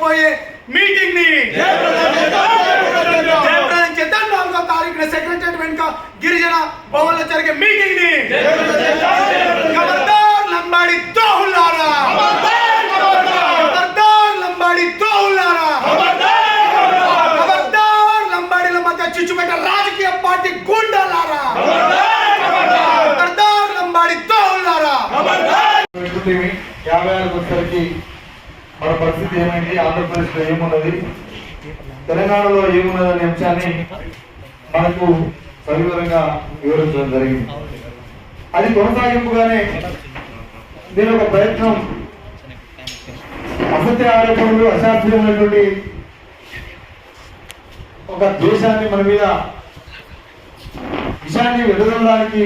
తారీఖున జరగబోయే మీటింగ్ ని జయప్రదం చేద్దాం నాలుగో తారీఖున సెక్రటరీ వెనుక గిరిజన భవన్ లో జరిగే మీటింగ్ ని ఖబర్దార్ లంబాడి దోహులారా ఖబర్దార్ లంబాడి దోహులారా ఖబర్దార్ లంబాడీల మధ్య చిచ్చుపెట్ట రాజకీయ పార్టీ గుండాలారా ఖబర్దార్ లంబాడి దోహులారా పెట్టుకుంటేమి యాభై ఆరుకు వచ్చేసరికి మన పరిస్థితి ఏమైంది? ఆంధ్రప్రదేశ్లో ఏమున్నది? తెలంగాణలో ఏమున్నది అనే అంశాన్ని మనకు సవివరంగా వివరించడం జరిగింది. అది కొనసాగింపుగానే దీని ఒక ప్రయత్నం అసత్య ఆరోపణలు అశాస్త్రీయమైనటువంటి ఒక దేశాన్ని మన మీద విషయాన్ని వెదజల్లడానికి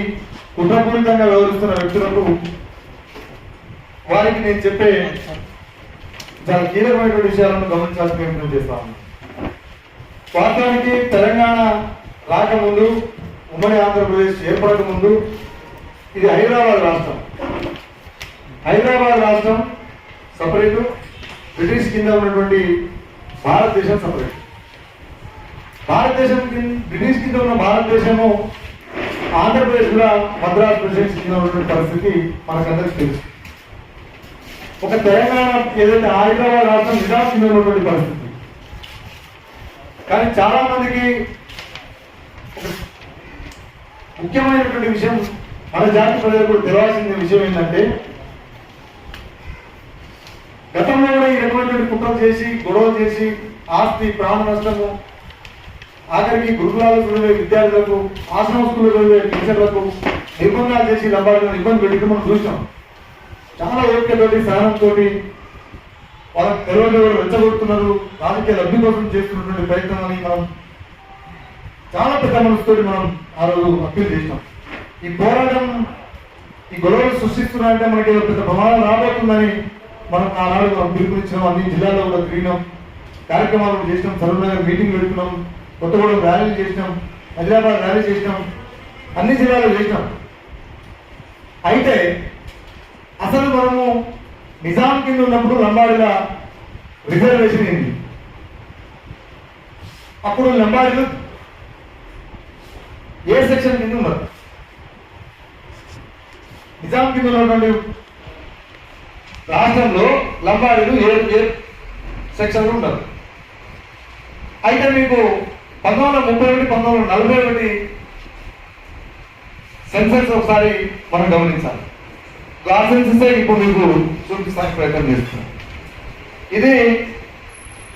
కుట్రపూరితంగా వ్యవహరిస్తున్న వ్యక్తులకు వారికి నేను చెప్పే చాలా కీలకమైనటువంటి విషయాలను గమనించాల్సిన ప్రయత్నం చేస్తాము వాస్తవానికి తెలంగాణ రాకముందు ఉమ్మడి ఆంధ్రప్రదేశ్ ఏర్పడక ముందు ఇది హైదరాబాద్ రాష్ట్రం. హైదరాబాద్ రాష్ట్రం సపరేటు బ్రిటిష్ కింద ఉన్నటువంటి భారతదేశం సపరేట్. భారతదేశం కింద బ్రిటిష్ కింద ఉన్న భారతదేశము ఆంధ్రప్రదేశ్ కూడా మద్రాస్ ప్రెసిడెన్సీ కింద ఉన్నటువంటి పరిస్థితి మనకందరికీ తెలుసు. ఒక తెలంగాణ ఏదైతే హైదరాబాద్ రాష్ట్రం నిజాం ఉన్నటువంటి పరిస్థితి. కానీ చాలా మందికి ముఖ్యమైనటువంటి విషయం మన జాతి ప్రజలకు కూడా తెలియాల్సిన విషయం ఏంటంటే గతంలో కూడా ఈ రకమైనటువంటి కుట్రలు చేసి గొడవ చేసి ఆస్తి ప్రాణ నష్టము ఆఖరికి గురుకులాలకు చదివే విద్యార్థులకు ఆశ్రమ స్కూల్లో చదివే టీచర్లకు నిర్బంధాలు చేసి లంబాడులను ఇబ్బంది పెట్టుకుని మనం చూసాం చాలా ఓపికతోటి సహనంతో వాళ్ళకి తెలియని వాళ్ళు రెచ్చగొడుతున్నారు. రాజకీయ లబ్ధి కోసం చేస్తున్నటువంటి ప్రయత్నాన్ని మనం చాలా పెద్ద మనసుతోటి మనం ఆ రోజు అప్పీల్ చేసినాం. ఈ పోరాటం ఈ గొడవలు సృష్టిస్తున్నారంటే మనకి ఏదో పెద్ద ప్రమాదం రాబోతుందని మనం ఆనాడు మనం పిలుపునిచ్చినాం. అన్ని జిల్లాల్లో కూడా తిరిగినాం. కార్యక్రమాలు చేసినాం. సరూనగర్ మీటింగ్ పెడుతున్నాం. కొత్తగూడెం ర్యాలీ చేసినాం. హైదరాబాద్ ర్యాలీ చేసినాం. అన్ని జిల్లాలో చేసినాం. అయితే అసలు మనము నిజాం కింద ఉన్నప్పుడు లంబాడిల రిజర్వేషన్ ఏంటి? అప్పుడు లంబాడీలు ఏ సెక్షన్ కింద ఉన్నారు నిజాం కింద ఉన్నటువంటి రాష్ట్రంలో లంబాడీలు ఏ ఏ సెక్షన్లో ఉంటారు అయితే మీకు పంతొమ్మిది వందల ముప్పై ఒకటి పంతొమ్మిది వందల నలభై ఒకటి సెన్సెస్ ఒకసారి మనం గమనించాలి. క్లాసెన్సెస్ ఇప్పుడు మీకు చూపించడానికి ప్రయత్నం చేస్తున్నాం ఇది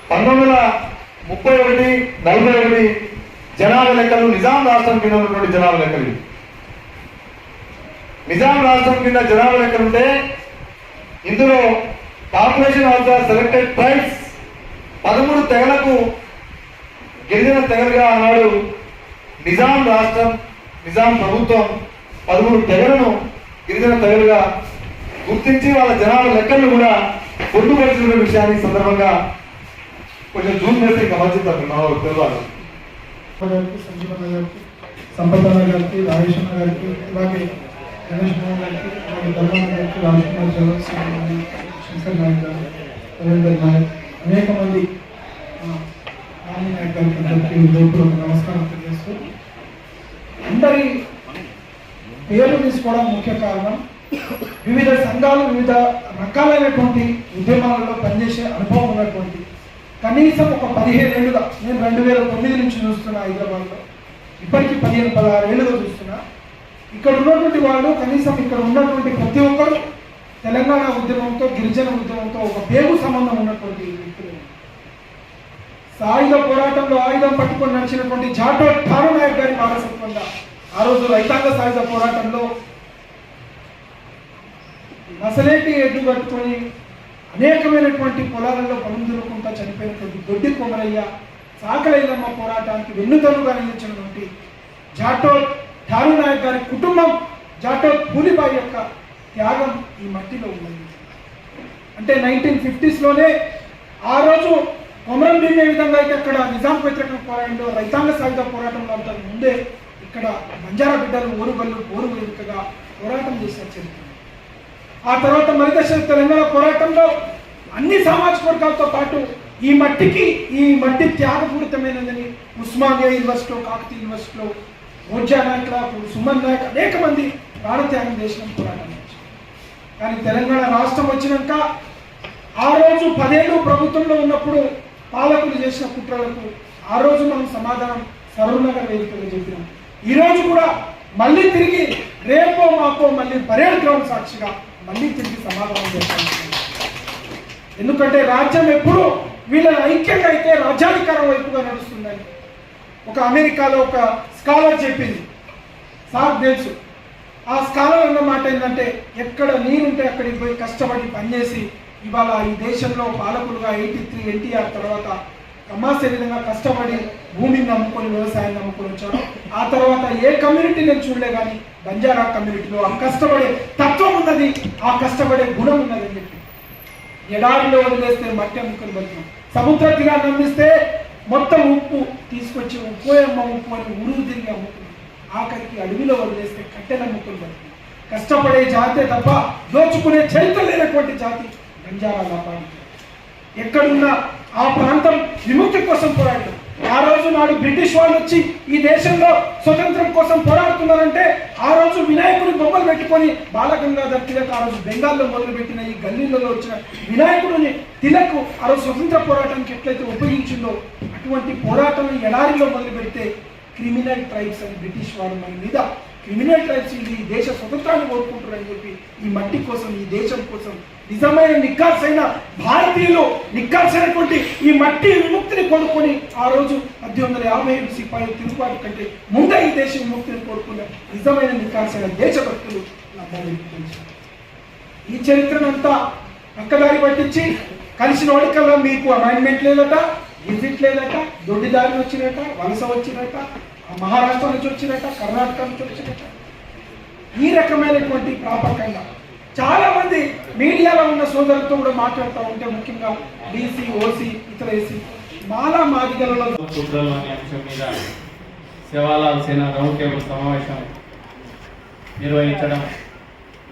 పంతొమ్మిది వందల ముప్పై ఒకటి నలభై ఒకటి జనాభా లెక్కలు నిజాం రాష్ట్రం కింద ఉన్నటువంటి జనాభా లెక్కలు ఇవి. నిజాం రాష్ట్రం కింద జనాభా లెక్కలు ఉంటే ఇందులో population of the selected tribes పదమూడు తెగలకు గిరిజన తెగలుగా ఆనాడు నిజాం రాష్ట్రం నిజాం ప్రభుత్వం పదమూడు తెగలను గిరిజన తగులుగా గుర్తించి వాళ్ళ జనాల లెక్కలు కూడా పొందుపరిచిన విషయాన్ని సందర్భంగా కొంచెం జూమ్ చేస్తే గమనించారు మంచిది మా తెలుగు తెలియాలి గారికి సంజీవన్న గారికి సంపదన్న గారికి రాజేశ్వర గారికి అలాగే గణేష్ మోహన్ గారికి అలాగే ధర్మన్న గారికి రాజకుమార్ జగన్ గారికి శంకర్ నాయక్ గారు రవీందర్ నాయక్ అనేక మంది ఆ, నాయక్ గారికి అందరికీ ఉదయపూర్వక నమస్కారం తెలియజేస్తూ అందరి పేర్లు తీసుకోవడం ముఖ్య కారణం. వివిధ సంఘాలు వివిధ రకాలైనటువంటి ఉద్యమాలలో పనిచేసే అనుభవం ఉన్నటువంటి కనీసం ఒక పదిహేను ఏళ్ళుగా నేను రెండు వేల తొమ్మిది నుంచి చూస్తున్నా హైదరాబాద్లో. ఇప్పటికీ పదిహేను పదహారు ఏళ్ళుగా చూస్తున్నా. ఇక్కడ ఉన్నటువంటి వాళ్ళు కనీసం ఇక్కడ ఉన్నటువంటి ప్రతి ఒక్కరు తెలంగాణ ఉద్యమంతో గిరిజన ఉద్యమంతో ఒక పేరు సంబంధం ఉన్నటువంటి వ్యక్తులు. సాయుధ పోరాటంలో ఆయుధం పట్టుకొని నడిచినటువంటి జాటో ఠారు నాయక్ గారి వారసత్వంగా ఆ రోజు రైతాంగ సాయుధ పోరాటంలో నసలేటి ఎడ్డు కట్టుకొని అనేకమైనటువంటి పొలాలలో పొలం చనిపోయినటువంటి దొడ్డి కొమరయ్య సాకలైలమ్మ పోరాటానికి వెన్నుతనుగా నిలిచినటువంటి జాటో ఠారు నాయక్ గారి కుటుంబం జాటో పూలిబాయి యొక్క త్యాగం ఈ మట్టిలో ఉన్నది. అంటే నైన్టీన్ ఫిఫ్టీస్లోనే ఆ రోజు కొమరం భీమ్ ఏ విధంగా అయితే అక్కడ నిజాం వ్యతిరేక పోరాటంలో రైతాంగ సాయుధ పోరాటంలో అంత ముందే ఇక్కడ బంజారా బిడ్డలు ఓరుగల్లు ఓరు వేదికగా పోరాటం చేసిన చరిత్ర ఆ తర్వాత మరిదశ తెలంగాణ పోరాటంలో అన్ని సామాజిక వర్గాలతో పాటు ఈ మట్టికి ఈ మట్టి త్యాగపూరితమైనదని ఉస్మానియా యూనివర్సిటీలో కాకతీయ యూనివర్సిటీలో ఓజా నాయక్ సుమన్ నాయక్ అనేక మంది ప్రాణత్యాగం చేసిన పోరాటం చేశారు. కానీ తెలంగాణ రాష్ట్రం వచ్చినాక ఆ రోజు పదేళ్ళు ప్రభుత్వంలో ఉన్నప్పుడు పాలకులు చేసిన కుట్రలకు ఆ రోజు మనం సమాధానం సరూనగర్ వేదికగా చెప్పినాం ఈరోజు కూడా మళ్ళీ తిరిగి రేపో మాపో మళ్ళీ పరేడ్ గ్రౌండ్ సాక్షిగా మళ్ళీ తిరిగి సమాధానం చేస్తాం ఎందుకంటే రాజ్యం ఎప్పుడు వీళ్ళ ఐక్యంగా అయితే రాజ్యాధికారం వైపుగా నడుస్తుందని ఒక అమెరికాలో ఒక స్కాలర్ చెప్పింది. సార్ తెలుసు ఆ స్కాలర్ అన్న మాట ఏంటంటే ఎక్కడ నీరుంటే అక్కడికి పోయి కష్టపడి పనిచేసి ఇవాళ ఈ దేశంలో పాలకులుగా ఎయిటీ త్రీ ఎన్టీఆర్ తర్వాత కమాసే విధంగా కష్టపడి భూమిని నమ్ముకొని వ్యవసాయం నమ్ముకొని వచ్చారు ఆ తర్వాత ఏ కమ్యూనిటీ నేను చూడలే కానీ బంజారా కమ్యూనిటీలో ఆ కష్టపడే తత్వం ఉన్నది ఆ కష్టపడే గుణం ఉన్నది అని చెప్పి. ఎడారిలో వదిలేస్తే మట్టి అమ్ముకొని బతుకున్నాం సముద్ర తీరాన్ని అందిస్తే మొత్తం ఉప్పు తీసుకొచ్చి ఉప్పు అమ్మ ఉప్పు అని ఉరుగు తిరిగి అమ్ముకున్నాం ఆఖరికి అడవిలో వదిలేస్తే కట్టెలు అమ్ముకొని బతుకున్నాం కష్టపడే జాతే తప్ప దోచుకునే చరిత్ర లేనటువంటి జాతి బంజారా వ్యాపారం. ఎక్కడున్నా ఆ ప్రాంతం విముక్తి కోసం పోరాడారు ఆ రోజు నాడు బ్రిటిష్ వాళ్ళు వచ్చి ఈ దేశంలో స్వతంత్రం కోసం పోరాడుతున్నారంటే ఆ రోజు వినాయకుడి బొమ్మలు పెట్టుకొని బాలగంగాధర్ తిలక్ ఆ రోజు బెంగాల్లో మొదలుపెట్టిన ఈ గల్లీలలో వచ్చిన వినాయకుడిని తిలక్ ఆ రోజు స్వతంత్ర పోరాటానికి ఎట్లయితే ఉపయోగించిందో అటువంటి పోరాటం ఎడారిలో మొదలు పెడితే క్రిమినల్ ట్రైబ్స్ అని బ్రిటిష్ వారు మన మీద క్రిమినల్ ట్రైబ్స్ ఇది ఈ దేశ స్వతంత్రాన్ని కోరుకుంటారని చెప్పి ఈ మట్టి కోసం ఈ దేశం కోసం నిజమైన నిక్కార్సైన భారతీయులు నిక్కార్సైనటువంటి ఈ మట్టి విముక్తిని కొనుక్కొని ఆ రోజు పద్దెనిమిది వందల యాభై ఏడు సిపాయి తిరుగుబాటు కంటే ముందే ఈ దేశ విముక్తిని కోరుకున్న నిజమైన నిక్కార్సైన దేశభక్తులు ఈ చరిత్రనంతా పక్కదారి పట్టించి కలిసిన వాడికల్లా మీకు అమైన్మెంట్ లేదట విజిట్ లేదట దొడ్డిదారి వచ్చినట వలస వచ్చినట మహారాష్ట్ర నుంచి వచ్చినట కర్ణాటక నుంచి వచ్చినట. ఈ రకమైనటువంటి ప్రాపకంగా చాలా మంది మీడియాలో ఉన్న సోదరులతో కూడా మాట్లాడుతూ ఉంటే ముఖ్యంగా బీసీ ఓసీ ఇతర ఏసీ మాలా మాదిగలలో కుట్రలు అనే అంశం మీద శివాలాల్ సేన రౌండ్ టేబుల్ సమావేశం నిర్వహించడం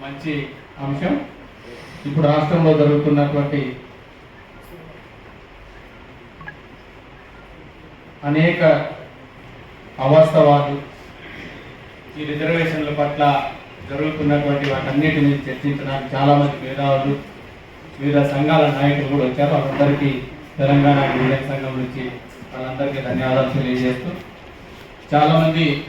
మంచి అంశం. ఇప్పుడు రాష్ట్రంలో జరుగుతున్నటువంటి అనేక అవాస్తవాలు ఈ రిజర్వేషన్ల పట్ల జరుగుతున్నటువంటి వాటన్నిటి మీద చర్చించడానికి చాలామంది మేధావులు వివిధ సంఘాల నాయకులు కూడా వచ్చారు. వాళ్ళందరికీ తెలంగాణ గిరిజన సంఘం నుంచి వాళ్ళందరికీ ధన్యవాదాలు తెలియజేస్తూ చాలామంది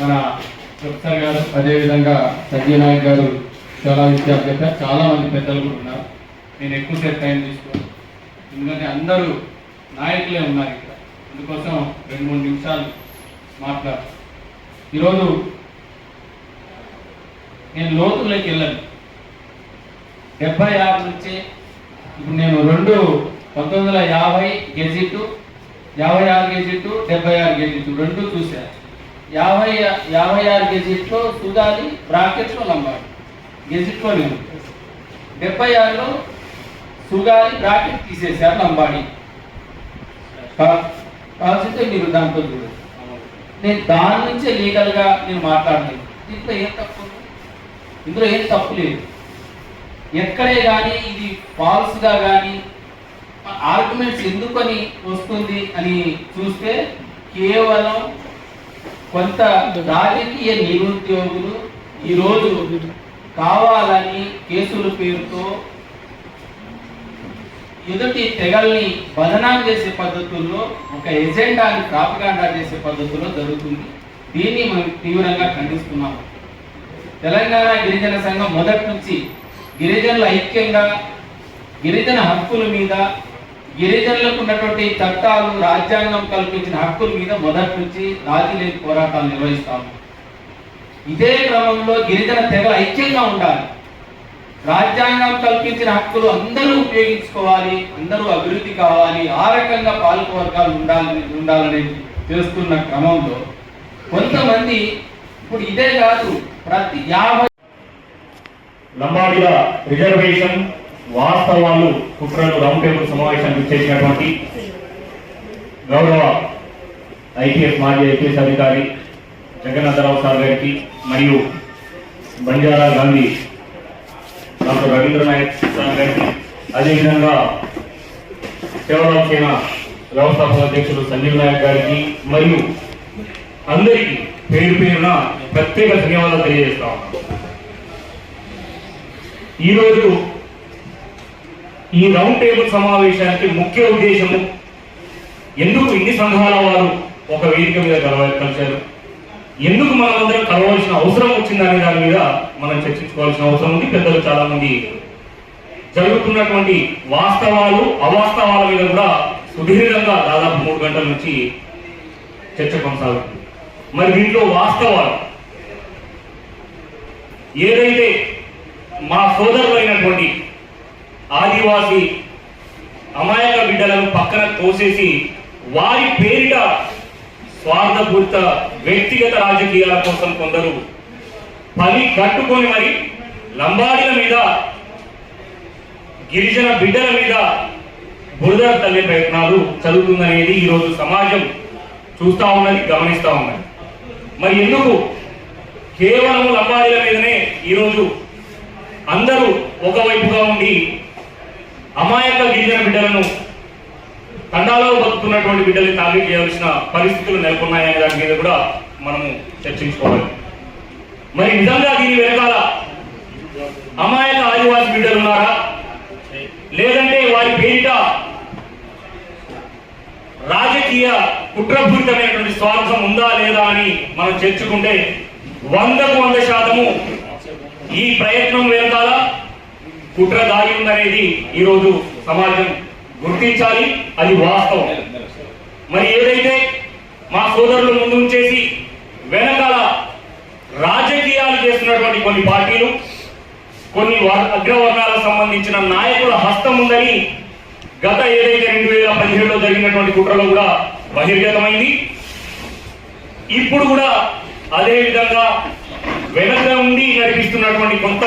మన ప్రొఫెసర్ గారు అదేవిధంగా సంజయ్ నాయక్ గారు చాలా విషయాలు చెప్పారు. చాలామంది పెద్దలు కూడా ఉన్నారు. నేను ఎక్కువసేపు టైం తీసుకోను. ఎందుకంటే అందరూ నాయకులే ఉన్నారు ఇక్కడ. అందుకోసం రెండు మూడు నిమిషాలు మాట్లాడు ఈరోజు నేను లోతులోకి వెళ్ళను. డెబ్బై ఆరు నుంచి ఇప్పుడు నేను రెండు పంతొమ్మిది వందల యాభై గెజిట్ యాభై ఆరు గెజిట్ డెబ్బై ఆరు గెజిట్ రెండు చూశాను యాభై యాభై ఆరు గెజిట్లో సుగాలి బ్రాకెట్లో లంబాడి. గెజిట్లో నేను. డెబ్బై ఆరులో సుగాలి బ్రాకెట్ తీసేశారు లంబాడి. కా- కావాల్సింటే మీరు దాంతో చూడండి. నేను దాని నుంచే లీగల్గా నేను మాట్లాడలేదు దీంట్లో ఏం తప్పు ఇందులో ఏం తప్పు లేదు. ఎక్కడే కానీ ఇది ఫాల్స్గా కానీ ఆర్గ్యుమెంట్స్ ఎందుకని వస్తుంది అని చూస్తే కేవలం కొంత రాజకీయ నిరుద్యోగులు ఈరోజు కావాలని కేసుల పేరుతో ఎదుటి తెగల్ని బదనాం చేసే పద్ధతుల్లో ఒక ఎజెండాని ప్రాపగాండా చేసే పద్ధతుల్లో జరుగుతుంది. దీన్ని మనం తీవ్రంగా ఖండిస్తున్నాము. తెలంగాణ గిరిజన సంఘం మొదటి నుంచి గిరిజనుల ఐక్యంగా గిరిజన హక్కుల మీద గిరిజనులకు ఉన్నటువంటి చట్టాలు రాజ్యాంగం కల్పించిన హక్కుల మీద మొదటి నుంచి రాజీ లేని పోరాటాలు నిర్వహిస్తాము ఇదే క్రమంలో గిరిజన తెగ ఐక్యంగా ఉండాలి. రాజ్యాంగం కల్పించిన హక్కులు అందరూ ఉపయోగించుకోవాలి అందరూ అభివృద్ధి కావాలి ఆ రకంగా పాలక వర్గాలు ఉండాలని ఉండాలని తెలుస్తున్న క్రమంలో కొంతమంది ఇప్పుడు ఇదే కాదు. ప్రతి యాభై లంబాడిల రిజర్వేషన్ వాస్తవాలు కుట్రలు రౌండ్ టేబుల్ సమావేశానికి చేసినటువంటి గౌరవ ఐపీఎస్ మాజీ ఐపీఎస్ అధికారి జగన్నాథరావు సార్ గారికి మరియు బంజారా గాంధీ డాక్టర్ రవీంద్ర నాయక్ సార్ గారికి. అదేవిధంగా సేవల సేన వ్యవస్థాపక అధ్యక్షుడు సంజీవ్ నాయక్ గారికి మరియు అందరికీ పేరు పేరున ప్రత్యేక ధన్యవాదాలు తెలియజేస్తా ఈరోజు ఈ రౌండ్ టేబుల్ సమావేశానికి ముఖ్య ఉద్దేశము ఎందుకు ఇన్ని సంఘాల వారు ఒక వేదిక మీద కలిశారు? ఎందుకు మనమందరం కలవాల్సిన అవసరం వచ్చిందనే దాని మీద మనం చర్చించుకోవాల్సిన అవసరం ఉంది. పెద్దలు చాలా మంది జరుగుతున్నటువంటి వాస్తవాలు అవాస్తవాల మీద కూడా సుదీర్ఘంగా దాదాపు మూడు గంటల నుంచి చర్చ కొనసాగుతుంది. మరి దీంట్లో వాస్తవాలు. ఏదైతే మా సోదరులైనటువంటి ఆదివాసి అమాయక బిడ్డలను పక్కన తోసేసి వారి పేరిట స్వార్థపూరిత వ్యక్తిగత రాజకీయాల కోసం కొందరు పని కట్టుకొని మరి లంబాడీల మీద గిరిజన బిడ్డల మీద బురద తల్లి ప్రయత్నాలు జరుగుతుందనేది ఈరోజు సమాజం చూస్తా ఉన్నది గమనిస్తా ఉన్నది. మరి ఎందుకు? కేవలం లంబాడీల మీదనే ఈరోజు అందరూ ఒకవైపుగా ఉండి అమాయక గిరిజన బిడ్డలను తండాలో బతుకున్నటువంటి బిడ్డల్ని టార్గెట్ చేయాల్సిన పరిస్థితులు నెలకొన్నాయనే దాని మీద కూడా మనము చర్చించుకోవాలి. మరి నిజంగా దీని వెనకాల అమాయక ఆదివాసి బిడ్డలు ఉన్నారా? లేదంటే వారి పేరిట రాజకీయ కుట్రపూరితమైనటువంటి స్వార్థం ఉందా లేదా అని మనం చర్చుకుంటే వందకు వంద శాతము ఈ ప్రయత్నం వెనకాల కుట్ర దాగి ఉందనేది ఈరోజు సమాజం గుర్తించాలి. అది వాస్తవం. మరి ఏదైతే మా సోదరులు ముందు ఉంచేసి వెనకాల రాజకీయాలు చేస్తున్నటువంటి కొన్ని పార్టీలు కొన్ని వ- అగ్రవర్ణాలకు సంబంధించిన నాయకుల హస్తం ఉందని గత ఏదైతే రెండు వేల పదిహేడులో జరిగినటువంటి కుట్రలో కూడా బహిర్గతమైంది. ఇప్పుడు కూడా అదే విధంగా వెనక ఉండి నడిపిస్తున్నటువంటి కొంత